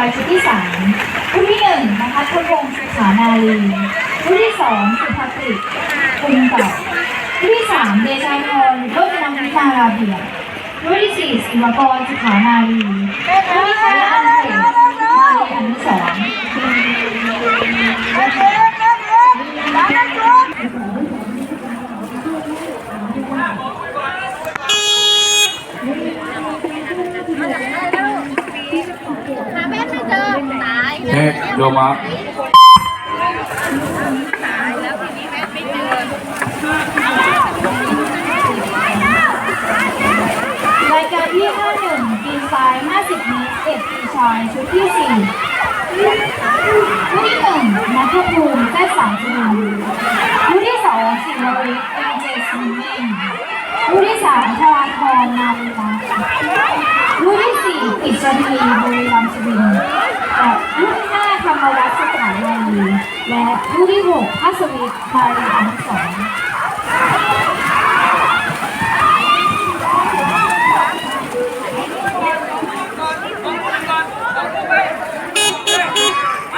ายชุดที่สามชุดที่หนึ่งนะคะทพงศ์สุขานาลีชุดที่สองสุภกิจคุณเก่าชุดที่สามเดชาพรโรจนำพิธาราเบียชุดที่สี่ศิวกรสุขานาลีชุดที่ห้าอันเสกมาลีอนุสรณ์ เฮ้ โยมารายการที่51ปีไฟ50เมตรเอกปีชายชุดที่4รุ่นที่1นัทภูมิแจ้สามสุรินทร์รุ่นที่2สิวริศเอ็นเจสมิเองรุ่นที่3ธราธรนาลีรัตน์รุ่นที่4อิสรีบุรีรัมย์สุรินทร์และรุ่นที่5ธรรมวัฒ นีและรุ่ที่6พัสวิทย์มารีอนุสอง